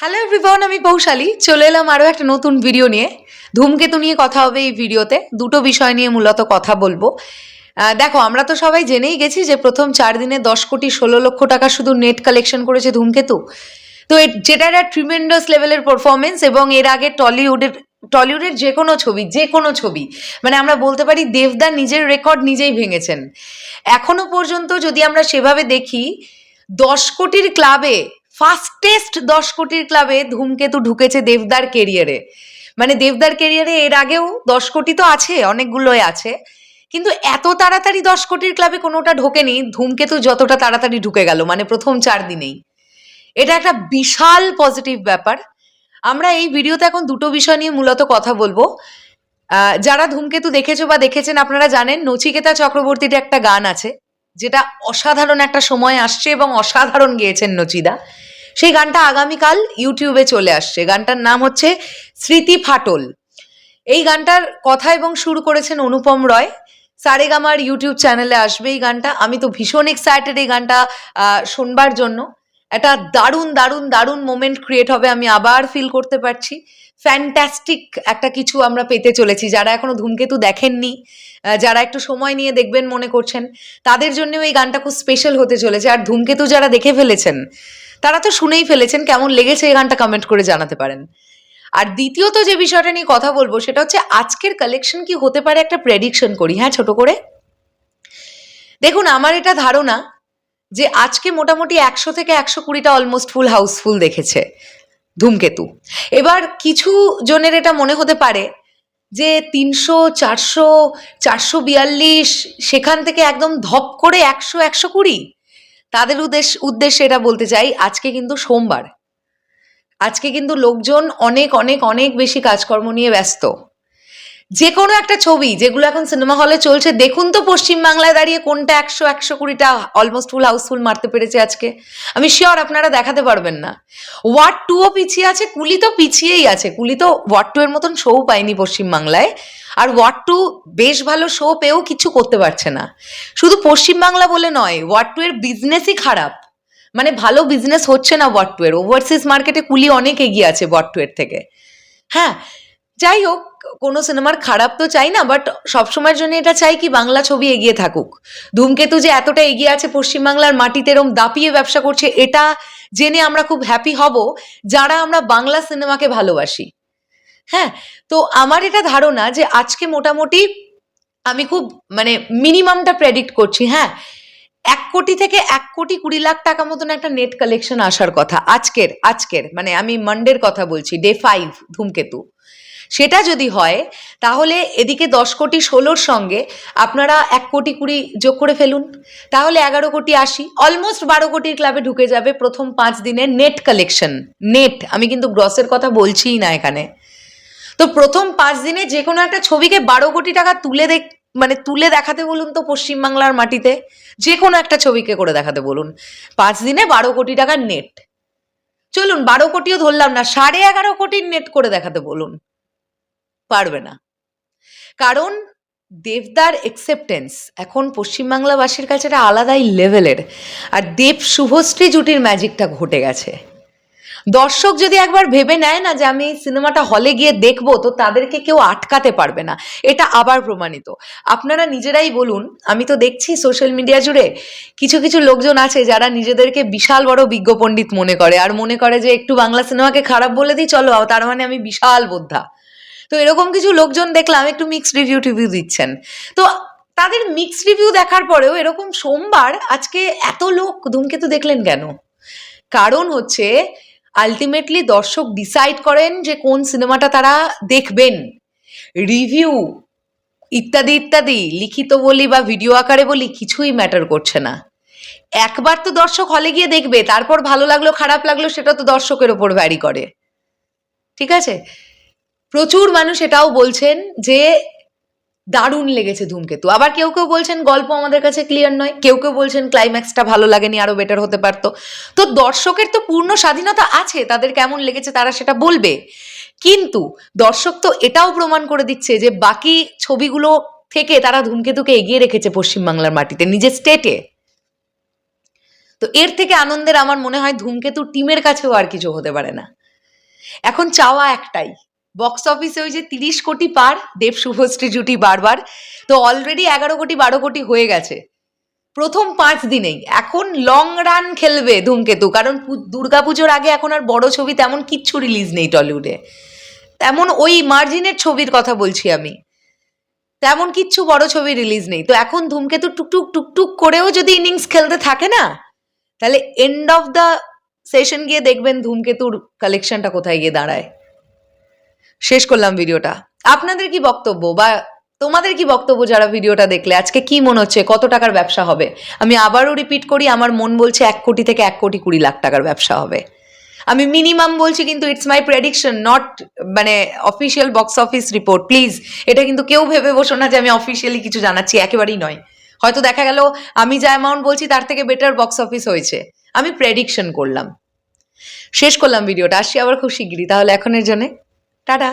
Hello everyone আমি পৌশালী। চলে এলাম আরও একটা নতুন ভিডিও নিয়ে। ধূমকেতু নিয়ে কথা হবে এই ভিডিওতে দুটো বিষয় নিয়ে মূলত কথা বলব। দেখো, আমরা তো সবাই জেনেই গেছি যে প্রথম চার দিনে দশ কোটি ষোলো লক্ষ টাকা শুধু নেট কালেকশন করেছে ধূমকেতু। তো যেটা একটা ট্রিমেন্ডাস লেভেলের পারফরমেন্স এবং এর আগে টলিউডের টলিউডের যে কোনো ছবি, যে কোনো ছবি মানে আমরা বলতে পারি দেবদা নিজের রেকর্ড নিজেই ভেঙেছেন। এখনও পর্যন্ত যদি আমরা সেভাবে দেখি, দশ কোটির ক্লাবে ফাস্টেস্ট দশ কোটির ক্লাবে ধূমকেতু ঢুকেছে দেবদার কেরিয়ারে। মানে দেবদার কেরিয়ারে এর আগেও দশ কোটি তো আছে, অনেকগুলোই আছে। কিন্তু এত তাড়াতাড়ি দশ কোটির ক্লাবে কোনোটা ঢোকেনি, ধূমকেতু যতটা তাড়াতাড়ি ঢুকে গেল মানে প্রথম চার দিনেই। এটা একটা বিশাল পজিটিভ ব্যাপার। আমরা এই ভিডিওতে এখন দুটো বিষয় নিয়ে মূলত কথা বলব। যারা ধূমকেতু দেখেছ বা দেখেছেন আপনারা জানেন, নচিকেতা চক্রবর্তীর একটা গান আছে, যেটা অসাধারণ একটা সময় আসছে এবং অসাধারণ গেয়েছেন নচিদা। সেই গানটা আগামীকাল ইউটিউবে চলে আসছে। গানটার নাম হচ্ছে স্মৃতি ফাটল। এই গানটার কথা এবং সুর করেছেন অনুপম রয়। সারেগামার ইউটিউব চ্যানেলে আসবে এই গানটা। আমি তো ভীষণ এক্সাইটেড এই গানটা শুনবার জন্য। একটা দারুণ দারুণ দারুণ মোমেন্ট ক্রিয়েট হবে আমি আবার ফিল করতে পারছি। ফ্যান্টাস্টিক একটা কিছু আমরা পেতে চলেছি। যারা এখনও ধূমকেতু দেখেননি যারা একটু সময় নিয়ে দেখবেন মনে করছেন, তাদের জন্যও এই গানটা খুব স্পেশাল হতে চলেছে। আর ধূমকেতু যারা দেখে ফেলেছেন তারা তো শুনেই ফেলেছেন কেমন লেগেছে এই গানটা কমেন্ট করে জানাতে পারেন। আর দ্বিতীয়ত যে বিষয়টা নিয়ে কথা বলব, সেটা হচ্ছে আজকের কালেকশন কি হতে পারে একটা প্রেডিকশন করি। হ্যাঁ ছোট করে। দেখুন, আমার এটা ধারণা যে আজকে মোটামুটি একশো থেকে একশো কুড়িটা অলমোস্ট ফুল হাউসফুল দেখেছে ধূমকেতু। এবার কিছু জনের এটা মনে হতে পারে যে তিনশো, চারশো চারশো বিয়াল্লিশ, সেখান থেকে একদম ধপ করে একশো একশো কুড়ি। তাদের উদ্দেশ্য উদ্দেশ্যে এটা বলতে চাই, আজকে কিন্তু সোমবার। আজকে কিন্তু লোকজন অনেক অনেক অনেক বেশি কাজকর্ম নিয়ে ব্যস্ত। যে কোনো একটা ছবি যেগুলো এখন সিনেমা হলে চলছে, দেখুন তো পশ্চিমবাংলায় দাঁড়িয়ে কোনটা একশো একশো কুড়িটা অলমোস্ট ফুল হাউসফুল মারতে পেরেছে আজকে। আমি শিওর আপনারা দেখাতে পারবেন না। ওয়ার্ড টুও পিছিয়ে আছে, কুলি তো পিছিয়েই আছে। কুলি তো ওয়ার্ড টু এর মতন শো পায়নি পশ্চিমবাংলায়। আর ওয়ার্ড টু বেশ ভালো শো পেয়েও কিছু করতে পারছে না। শুধু পশ্চিমবাংলা বলে নয় ওয়ার্ড টু এর বিজনেসই খারাপ। মানে ভালো বিজনেস হচ্ছে না ওয়ার্ড টু এর। ওভারসিজ মার্কেটে কুলি অনেক এগিয়ে আছে ওয়ার্ড টু এর থেকে। হ্যাঁ যাই হোক কোনো সিনেমার খারাপ তো চাই না বাট সবসময়ের জন্য এটা চাই কি বাংলা ছবি এগিয়ে থাকুক। ধূমকেতু যে এতটা এগিয়ে আছে পশ্চিমবাংলার মাটিতে এরম দাপিয়ে ব্যবসা করছে, এটা জেনে আমরা খুব হ্যাপি হব, যারা আমরা বাংলা সিনেমাকে ভালোবাসি। হ্যাঁ তো আমার এটা ধারণা যে আজকে মোটামুটি আমি খুব মানে মিনিমামটা প্রেডিক্ট করছি হ্যাঁ। এক কোটি থেকে এক কোটি কুড়ি লাখ টাকা মতন একটা নেট কালেকশন আসার কথা, আজকের আজকের মানে আমি মানডের কথা বলছি ডে ফাইভ ধূমকেতু। সেটা যদি হয়, তাহলে এদিকে দশ কোটি ষোলোর সঙ্গে আপনারা এক কোটি কুড়ি যোগ করে ফেলুন। তাহলে এগারো কোটি আশি অলমোস্ট বারো কোটির ক্লাবে ঢুকে যাবে প্রথম পাঁচ দিনে নেট কালেকশন নেট আমি কিন্তু গ্রসের কথা বলছিই না এখানে। তো প্রথম পাঁচ দিনে যে কোনো একটা ছবিকে বারো কোটি টাকা তুলে দেখ মানে তুলে দেখাতে বলুন তো পশ্চিমবাংলার মাটিতে, যে কোনো একটা ছবিকে করে দেখাতে বলুন। পাঁচ দিনে বারো কোটি টাকার নেট চলুন, বারো কোটিও ধরলাম না, সাড়ে এগারো কোটির নেট করে দেখাতে বলুন। পারবে না। কারণ দেবদার একসেপ্টেন্স এখন পশ্চিমবাংলাবাসীর কাছে একটা আলাদাই লেভেলের আর দেব শুভশ্রী জুটির ম্যাজিকটা ঘটে গেছে। দর্শক যদি একবার ভেবে নেয় না যে আমি সিনেমাটা হলে গিয়ে দেখব, তো তাদেরকে কেউ আটকাতে পারবে না। এটা আবার প্রমাণিত। আপনারা নিজেরাই বলুন, আমি তো দেখছি সোশ্যাল মিডিয়া জুড়ে কিছু কিছু লোকজন আছে যারা নিজেদেরকে বিশাল বড় বিজ্ঞ পণ্ডিত মনে করে। আর মনে করে যে একটু বাংলা সিনেমাকে খারাপ বলে দিই, চলো, তার মানে আমি বিশাল বোদ্ধা। তো এরকম কিছু লোকজন দেখলাম একটু মিক্সড রিভিউ টিভিউ দিচ্ছেন। তো তাদের মিক্সড রিভিউ দেখার পরেও এরকম সোমবার আজকে এত লোক ধূমকেতু দেখলেন কেন? কারণ হচ্ছে আলটিমেটলি দর্শক ডিসাইড করেন যে কোন সিনেমাটা তারা দেখবেন। রিভিউ ইত্যাদি ইত্যাদি, লিখিত বলি বা ভিডিও আকারে বলি কিছুই ম্যাটার করছে না। একবার তো দর্শক হলে গিয়ে দেখবে, তারপর ভালো লাগল, খারাপ লাগল, সেটা তো দর্শকের ওপর ভ্যারি করে। ঠিক আছে? প্রচুর মানুষ এটাও বলছেন যে দারুণ লেগেছে ধূমকেতু। আবার কেউ কেউ বলছেন গল্প আমাদের কাছে ক্লিয়ার নয়। কেউ কেউ বলছেন ক্লাইম্যাক্সটা ভালো লাগেনি, আরও বেটার হতে পারতো। তো দর্শকের তো পূর্ণ স্বাধীনতা আছে, তাদের কেমন লেগেছে তারা সেটা বলবে। কিন্তু দর্শক তো এটাও প্রমাণ করে দিচ্ছে যে বাকি ছবিগুলো থেকে তারা ধূমকেতুকে এগিয়ে রেখেছে পশ্চিমবাংলার মাটিতে, নিজের স্টেটে তো এর থেকে আনন্দের আমার মনে হয় ধূমকেতু টিমের কাছেও আর কিছু হতে পারে না। এখন চাওয়া একটাই বক্স অফিসে ওই যে তিরিশ কোটি পার, দেব শুভশ্রী জুটি বারবার। তো অলরেডি এগারো কোটি, বারো কোটি হয়ে গেছে। প্রথম পাঁচ দিনেই। এখন লং রান খেলবে ধূমকেতু, কারণ দুর্গাপুজোর আগে এখন আর বড় ছবি তেমন কিচ্ছু রিলিজ নেই টলিউডে তেমন ওই মার্জিনের ছবির কথা বলছি আমি। তেমন কিচ্ছু বড় ছবি রিলিজ নেই। তো এখন ধূমকেতু টুকটুক টুকটুক করেও যদি ইনিংস খেলতে থাকে না, তাহলে এন্ড অফ দ্য সেশন গিয়ে দেখবেন ধূমকেতুর কালেকশনটা কোথায় গিয়ে দাঁড়ায়। শেষ করলাম ভিডিওটা। আপনাদের কি বক্তব্য বা তোমাদের কি বক্তব্য যারা ভিডিওটা দেখলে? আজকে কি মনে হচ্ছে? কত টাকার ব্যবসা হবে? আমি আবারও রিপিট করি, আমার মন বলছে এক কোটি থেকে এক কোটি কুড়ি লাখ টাকার ব্যবসা হবে। আমি মিনিমাম বলছি কিন্তু ইটস মাই প্রেডিকশন নট মানে official box office report please এটা কিন্তু কেউ ভেবে বসো না যে আমি অফিসিয়ালি কিছু জানাচ্ছি, একেবারেই নয়। হয়তো দেখা গেল, আমি যা অ্যামাউন্ট বলছি তার থেকে বেটার বক্স অফিস হয়েছে। আমি প্রেডিকশন করলাম। শেষ করলাম ভিডিওটা, আসছি আবার খুব শিগগিরই, তাহলে এখনের জন্য টাটা